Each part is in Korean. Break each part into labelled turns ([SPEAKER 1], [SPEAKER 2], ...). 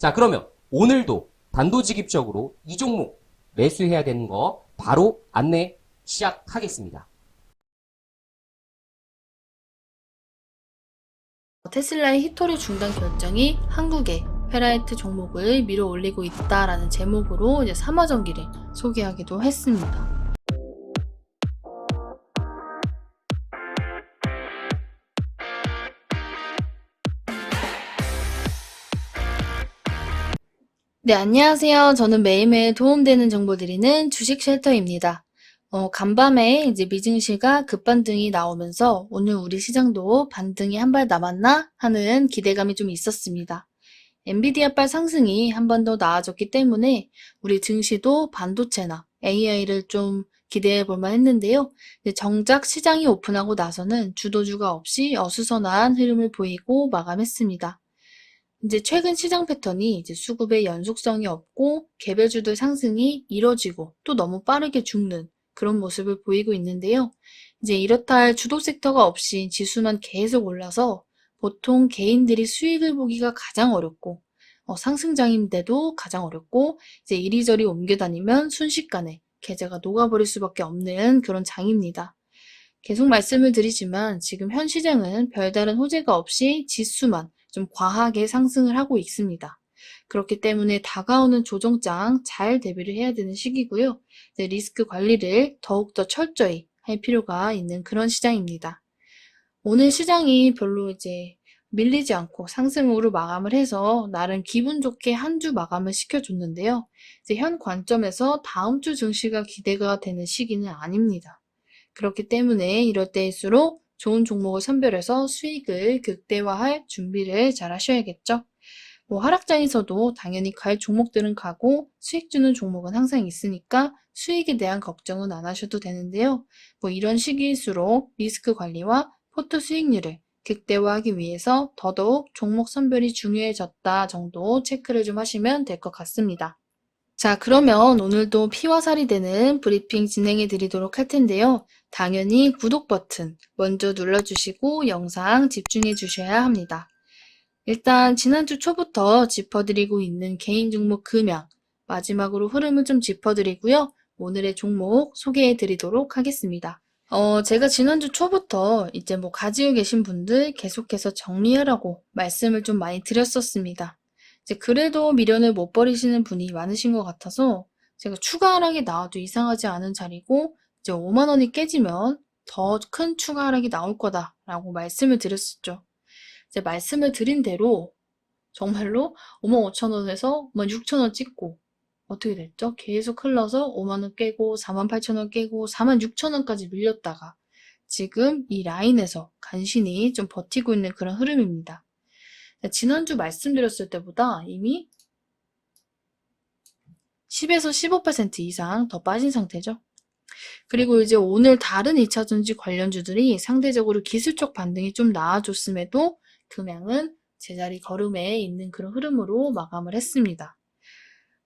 [SPEAKER 1] 자 그러면 오늘도 단도직입적으로 이 종목 매수해야 되는 거 바로 안내 시작하겠습니다.
[SPEAKER 2] 테슬라의 히토리 중단 결정이 한국의 페라이트 종목을 밀어 올리고 있다라는 제목으로 이제 3화전기를 소개하기도 했습니다. 네, 안녕하세요. 저는 매일매일 도움되는 정보 드리는 주식 쉘터입니다. 어, 간밤에 이제 미증시가 급반등이 나오면서 오늘 우리 시장도 반등이 한 발 남았나 하는 기대감이 좀 있었습니다. 엔비디아발 상승이 한 번 더 나아졌기 때문에 우리 증시도 반도체나 AI를 좀 기대해 볼만 했는데요. 정작 시장이 오픈하고 나서는 주도주가 없이 어수선한 흐름을 보이고 마감했습니다. 이제 최근 시장 패턴이 이제 수급의 연속성이 없고 개별주들 상승이 이뤄지고 또 너무 빠르게 죽는 그런 모습을 보이고 있는데요. 이제 이렇다 할 주도 섹터가 없이 지수만 계속 올라서 보통 개인들이 수익을 보기가 가장 어렵고 어, 상승장인데도 가장 어렵고 이제 이리저리 옮겨 다니면 순식간에 계좌가 녹아버릴 수밖에 없는 그런 장입니다. 계속 말씀을 드리지만 지금 현 시장은 별다른 호재가 없이 지수만 좀 과하게 상승을 하고 있습니다. 그렇기 때문에 다가오는 조정장 잘 대비를 해야 되는 시기고요. 이제 리스크 관리를 더욱더 철저히 할 필요가 있는 그런 시장입니다. 오늘 시장이 별로 이제 밀리지 않고 상승으로 마감을 해서 나름 기분 좋게 한 주 마감을 시켜줬는데요. 이제 현 관점에서 다음 주 증시가 기대가 되는 시기는 아닙니다. 그렇기 때문에 이럴 때일수록 좋은 종목을 선별해서 수익을 극대화할 준비를 잘 하셔야겠죠. 뭐 하락장에서도 당연히 갈 종목들은 가고 수익 주는 종목은 항상 있으니까 수익에 대한 걱정은 안 하셔도 되는데요. 뭐 이런 시기일수록 리스크 관리와 포트 수익률을 극대화하기 위해서 더더욱 종목 선별이 중요해졌다 정도 체크를 좀 하시면 될 것 같습니다. 자, 그러면 오늘도 피와 살이 되는 브리핑 진행해 드리도록 할 텐데요. 당연히 구독 버튼 먼저 눌러주시고 영상 집중해 주셔야 합니다. 일단 지난주 초부터 짚어드리고 있는 개인 종목 금양 마지막으로 흐름을 좀 짚어드리고요. 오늘의 종목 소개해 드리도록 하겠습니다. 어, 제가 지난주 초부터 이제 뭐 가지고 계신 분들 계속해서 정리하라고 말씀을 좀 많이 드렸었습니다. 이제 그래도 미련을 못 버리시는 분이 많으신 것 같아서 제가 추가 하락이 나와도 이상하지 않은 자리고 이제 5만 원이 깨지면 더 큰 추가 하락이 나올 거다라고 말씀을 드렸었죠. 이제 말씀을 드린 대로 정말로 5만 5천 원에서 5만 6천 원 찍고 어떻게 됐죠? 계속 흘러서 5만 원 깨고 4만 8천 원 깨고 4만 6천 원까지 밀렸다가 지금 이 라인에서 간신히 좀 버티고 있는 그런 흐름입니다. 지난주 말씀드렸을 때보다 이미 10에서 15% 이상 더 빠진 상태죠. 그리고 이제 오늘 다른 2차전지 관련주들이 상대적으로 기술적 반등이 좀 나아졌음에도 금양은 제자리 걸음에 있는 그런 흐름으로 마감을 했습니다.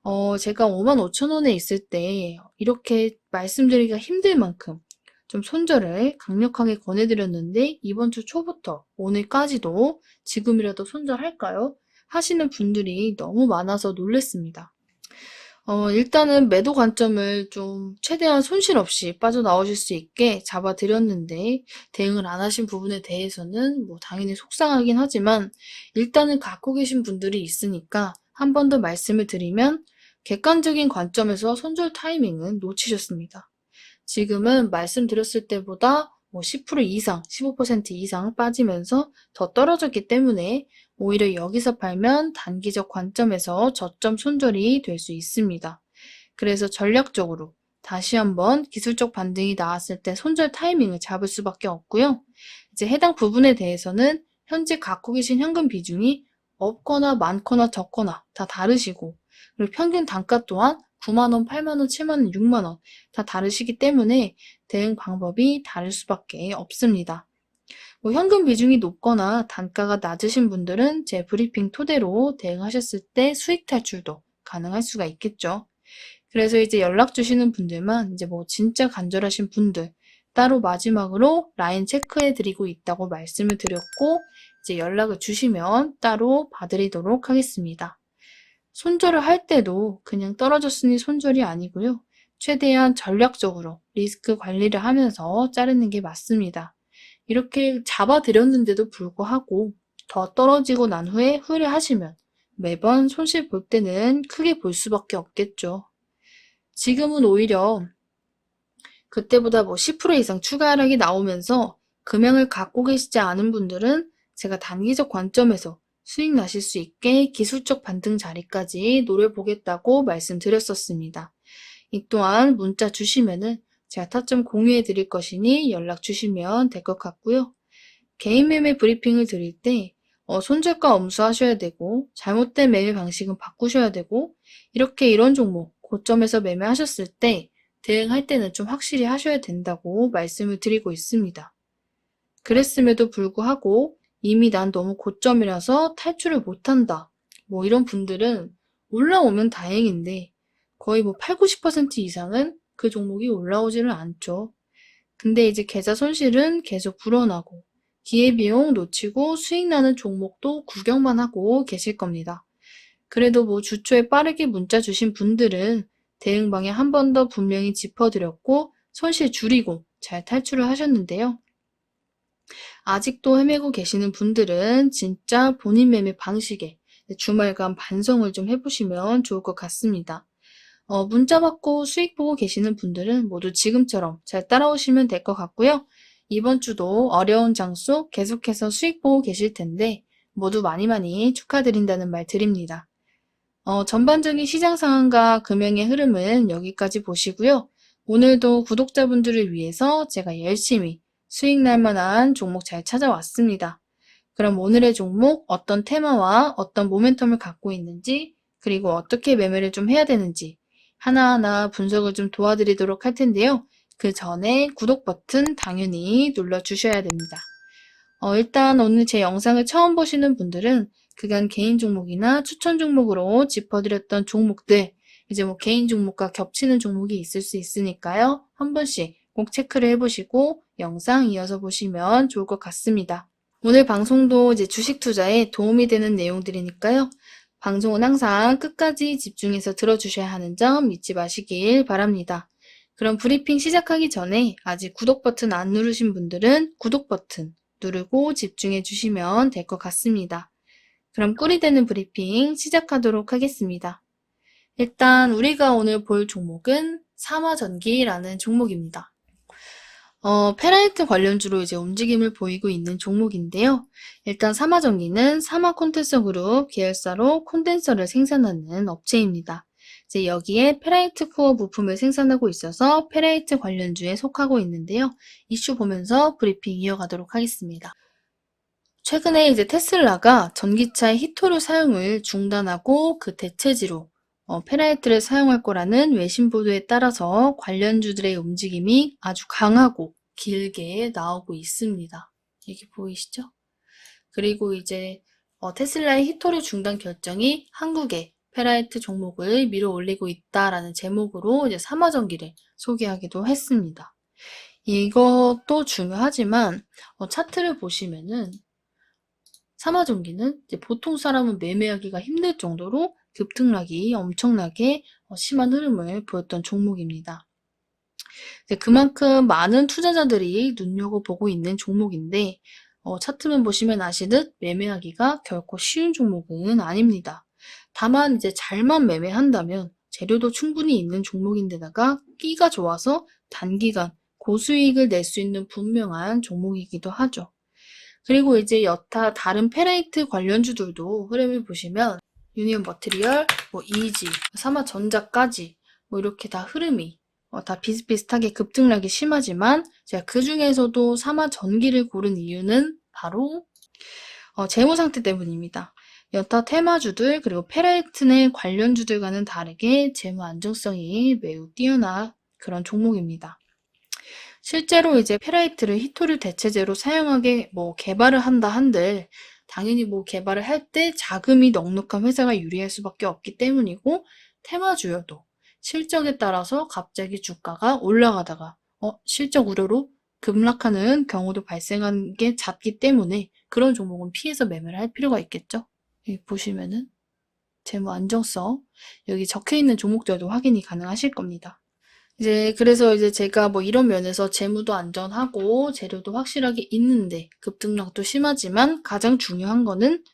[SPEAKER 2] 어, 제가 5만 5천 원에 있을 때 이렇게 말씀드리기가 힘들 만큼 좀 손절을 강력하게 권해드렸는데 이번 주 초부터 오늘까지도 지금이라도 손절할까요? 하시는 분들이 너무 많아서 놀랬습니다. 어, 일단은 매도 관점을 좀 최대한 손실 없이 빠져나오실 수 있게 잡아드렸는데 대응을 안 하신 부분에 대해서는 뭐 당연히 속상하긴 하지만 일단은 갖고 계신 분들이 있으니까 한 번 더 말씀을 드리면 객관적인 관점에서 손절 타이밍은 놓치셨습니다. 지금은 말씀드렸을 때보다 뭐 10% 이상, 15% 이상 빠지면서 더 떨어졌기 때문에 오히려 여기서 팔면 단기적 관점에서 저점 손절이 될 수 있습니다. 그래서 전략적으로 다시 한번 기술적 반등이 나왔을 때 손절 타이밍을 잡을 수밖에 없고요. 이제 해당 부분에 대해서는 현재 갖고 계신 현금 비중이 없거나 많거나 적거나 다 다르시고 그리고 평균 단가 또한 9만원, 8만원, 7만원, 6만원 다 다르시기 때문에 대응 방법이 다를 수밖에 없습니다. 뭐 현금 비중이 높거나 단가가 낮으신 분들은 제 브리핑 토대로 대응하셨을 때 수익 탈출도 가능할 수가 있겠죠. 그래서 이제 연락 주시는 분들만 이제 뭐 진짜 간절하신 분들 따로 마지막으로 라인 체크해 드리고 있다고 말씀을 드렸고 이제 연락을 주시면 따로 봐드리도록 하겠습니다. 손절을 할 때도 그냥 떨어졌으니 손절이 아니고요. 최대한 전략적으로 리스크 관리를 하면서 자르는 게 맞습니다. 이렇게 잡아드렸는데도 불구하고 더 떨어지고 난 후에 후회하시면 매번 손실 볼 때는 크게 볼 수밖에 없겠죠. 지금은 오히려 그때보다 뭐 10% 이상 추가 하락이 나오면서 금액을 갖고 계시지 않은 분들은 제가 단기적 관점에서 수익 나실 수 있게 기술적 반등 자리까지 노려보겠다고 말씀드렸었습니다. 이 또한 문자 주시면은 제가 타점 공유해 드릴 것이니 연락 주시면 될 것 같고요. 개인 매매 브리핑을 드릴 때 어, 손절가 엄수하셔야 되고 잘못된 매매 방식은 바꾸셔야 되고 이렇게 이런 종목 고점에서 매매하셨을 때 대응할 때는 좀 확실히 하셔야 된다고 말씀을 드리고 있습니다. 그랬음에도 불구하고 이미 난 너무 고점이라서 탈출을 못한다. 뭐 이런 분들은 올라오면 다행인데 거의 뭐 8, 90% 이상은 그 종목이 올라오지를 않죠. 근데 이제 계좌 손실은 계속 불어나고 기회비용 놓치고 수익 나는 종목도 구경만 하고 계실 겁니다. 그래도 뭐 주초에 빠르게 문자 주신 분들은 대응 방향 한번 더 분명히 짚어드렸고 손실 줄이고 잘 탈출을 하셨는데요. 아직도 헤매고 계시는 분들은 진짜 본인 매매 방식에 주말간 반성을 좀 해보시면 좋을 것 같습니다. 어, 문자 받고 수익 보고 계시는 분들은 모두 지금처럼 잘 따라오시면 될 것 같고요. 이번 주도 어려운 장소 계속해서 수익 보고 계실 텐데 모두 많이 많이 축하드린다는 말 드립니다. 어, 전반적인 시장 상황과 금융의 흐름은 여기까지 보시고요. 오늘도 구독자분들을 위해서 제가 열심히 수익 날 만한 종목 잘 찾아왔습니다. 그럼 오늘의 종목 어떤 테마와 어떤 모멘텀을 갖고 있는지 그리고 어떻게 매매를 좀 해야 되는지 하나하나 분석을 좀 도와드리도록 할 텐데요. 그 전에 구독 버튼 당연히 눌러주셔야 됩니다. 어, 일단 오늘 제 영상을 처음 보시는 분들은 그간 개인 종목이나 추천 종목으로 짚어드렸던 종목들 이제 뭐 개인 종목과 겹치는 종목이 있을 수 있으니까요. 한 번씩 꼭 체크를 해보시고 영상 이어서 보시면 좋을 것 같습니다. 오늘 방송도 이제 주식 투자에 도움이 되는 내용들이니까요. 방송은 항상 끝까지 집중해서 들어주셔야 하는 점 잊지 마시길 바랍니다. 그럼 브리핑 시작하기 전에 아직 구독 버튼 안 누르신 분들은 구독 버튼 누르고 집중해 주시면 될 것 같습니다. 그럼 꿀이 되는 브리핑 시작하도록 하겠습니다. 일단 우리가 오늘 볼 종목은 삼화전기라는 종목입니다. 어, 페라이트 관련주로 이제 움직임을 보이고 있는 종목인데요. 일단 삼화전기는 삼화콘텐서 그룹 계열사로 콘덴서를 생산하는 업체입니다. 이제 여기에 페라이트 코어 부품을 생산하고 있어서 페라이트 관련주에 속하고 있는데요. 이슈 보면서 브리핑 이어가도록 하겠습니다. 최근에 이제 테슬라가 전기차의 히토류 사용을 중단하고 그 대체지로 어, 페라이트를 사용할 거라는 외신 보도에 따라서 관련주들의 움직임이 아주 강하고 길게 나오고 있습니다. 이게 보이시죠? 그리고 이제 어, 테슬라의 히토류 중단 결정이 한국에 페라이트 종목을 밀어 올리고 있다라는 제목으로 이제 삼화전기를 소개하기도 했습니다. 이것도 중요하지만 어, 차트를 보시면은 삼화전기는 보통 사람은 매매하기가 힘들 정도로 급등락이 엄청나게 어, 심한 흐름을 보였던 종목입니다. 그만큼 많은 투자자들이 눈여겨보고 있는 종목인데 어, 차트만 보시면 아시듯 매매하기가 결코 쉬운 종목은 아닙니다. 다만 이제 잘만 매매한다면 재료도 충분히 있는 종목인데다가 끼가 좋아서 단기간 고수익을 낼 수 있는 분명한 종목이기도 하죠. 그리고 이제 여타 다른 페라이트 관련주들도 흐름을 보시면 유니온 머티리얼, 뭐 이지, 삼화전자까지 뭐 이렇게 다 흐름이 어, 다 비슷비슷하게 급등락이 심하지만 제가 그 중에서도 삼화전기를 고른 이유는 바로 어, 재무 상태 때문입니다. 여타 테마주들 그리고 페라이트 내 관련주들과는 다르게 재무 안정성이 매우 뛰어난 그런 종목입니다. 실제로 이제 페라이트를 히토류 대체제로 사용하게 뭐 개발을 한다 한들 당연히 뭐 개발을 할 때 자금이 넉넉한 회사가 유리할 수밖에 없기 때문이고 테마주여도 실적에 따라서 갑자기 주가가 올라가다가 어, 실적 우려로 급락하는 경우도 발생하는 게 잦기 때문에 그런 종목은 피해서 매매를 할 필요가 있겠죠. 여기 보시면은 재무 안정성 여기 적혀 있는 종목들도 확인이 가능하실 겁니다. 이제 그래서 이제 제가 뭐 이런 면에서 재무도 안전하고 재료도 확실하게 있는데 급등락도 심하지만 가장 중요한 거는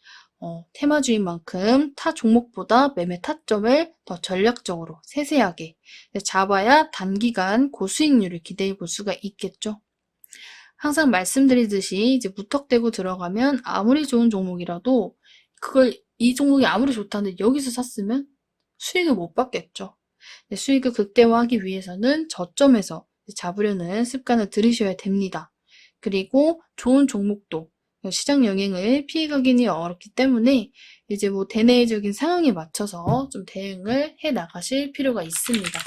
[SPEAKER 2] 어, 테마주인 만큼 타 종목보다 매매 타점을 더 전략적으로 세세하게 잡아야 단기간 고수익률을 기대해 볼 수가 있겠죠. 항상 말씀드리듯이 이제 무턱대고 들어가면 아무리 좋은 종목이라도 그걸 이 종목이 아무리 좋다는데 여기서 샀으면 수익을 못 받겠죠. 수익을 극대화하기 위해서는 저점에서 잡으려는 습관을 들이셔야 됩니다. 그리고 좋은 종목도 시장 영향을 피해가기는 어렵기 때문에 이제 뭐 대내적인 상황에 맞춰서 좀 대응을 해 나가실 필요가 있습니다.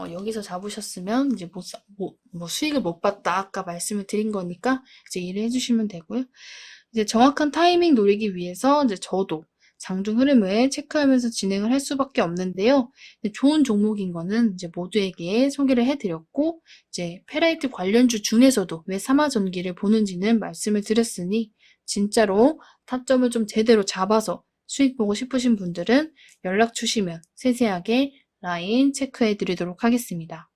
[SPEAKER 2] 어, 여기서 잡으셨으면 이제 못, 사- 뭐, 뭐 수익을 못 봤다 아까 말씀을 드린 거니까 이제 이해를 해주시면 되고요. 이제 정확한 타이밍 노리기 위해서 이제 저도 장중 흐름을 체크하면서 진행을 할 수밖에 없는데요. 좋은 종목인 거는 이제 모두에게 소개를 해드렸고, 이제 페라이트 관련주 중에서도 왜 삼화전기를 보는지는 말씀을 드렸으니, 진짜로 타점을 좀 제대로 잡아서 수익 보고 싶으신 분들은 연락 주시면 세세하게 라인 체크해 드리도록 하겠습니다.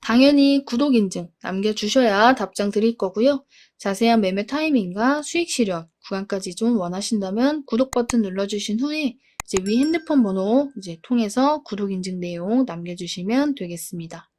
[SPEAKER 2] 당연히 구독 인증 남겨주셔야 답장 드릴 거고요. 자세한 매매 타이밍과 수익 실현 구간까지 좀 원하신다면 구독 버튼 눌러주신 후에 이제 위 핸드폰 번호 이제 통해서 구독 인증 내용 남겨주시면 되겠습니다.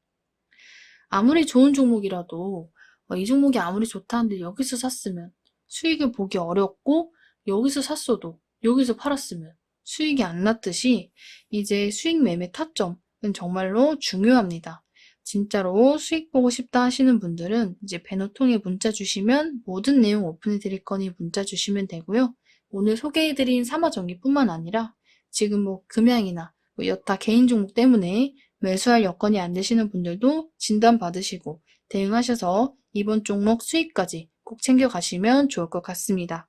[SPEAKER 2] 아무리 좋은 종목이라도 어, 이 종목이 아무리 좋다는데 여기서 샀으면 수익을 보기 어렵고 여기서 샀어도 여기서 팔았으면 수익이 안 났듯이 이제 수익 매매 타점은 정말로 중요합니다. 진짜로 수익 보고 싶다 하시는 분들은 이제 배너 통해 문자 주시면 모든 내용 오픈해 드릴 거니 문자 주시면 되고요. 오늘 소개해 드린 삼화전기뿐만 아니라 지금 뭐 금양이나 뭐 여타 개인 종목 때문에 매수할 여건이 안 되시는 분들도 진단 받으시고 대응하셔서 이번 종목 수익까지 꼭 챙겨가시면 좋을 것 같습니다.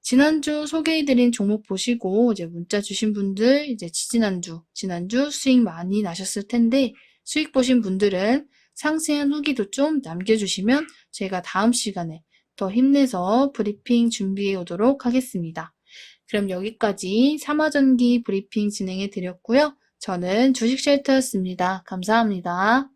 [SPEAKER 2] 지난주 소개해드린 종목 보시고 이제 문자 주신 분들 이제 지지난주, 지난주 수익 많이 나셨을 텐데 수익 보신 분들은 상세한 후기도 좀 남겨주시면 제가 다음 시간에 더 힘내서 브리핑 준비해 오도록 하겠습니다. 그럼 여기까지 삼화전기 브리핑 진행해 드렸고요. 저는 주식쉘터였습니다. 감사합니다.